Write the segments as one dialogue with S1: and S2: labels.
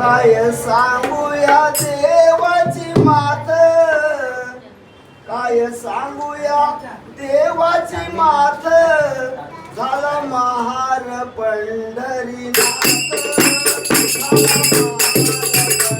S1: काय सांगूया देवाची मात? काय सांगूया देवाची मात? झाला महार पंढरीनाथ. सांगूया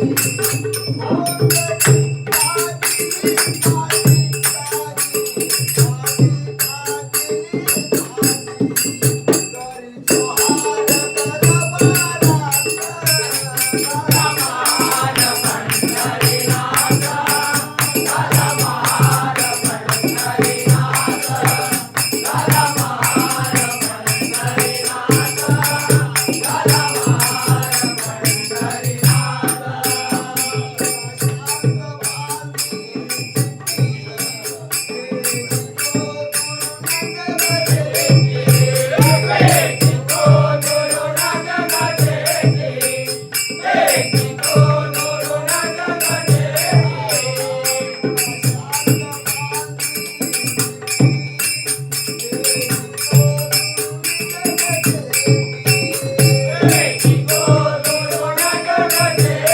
S1: Thank you.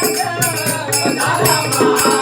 S1: Thank
S2: you.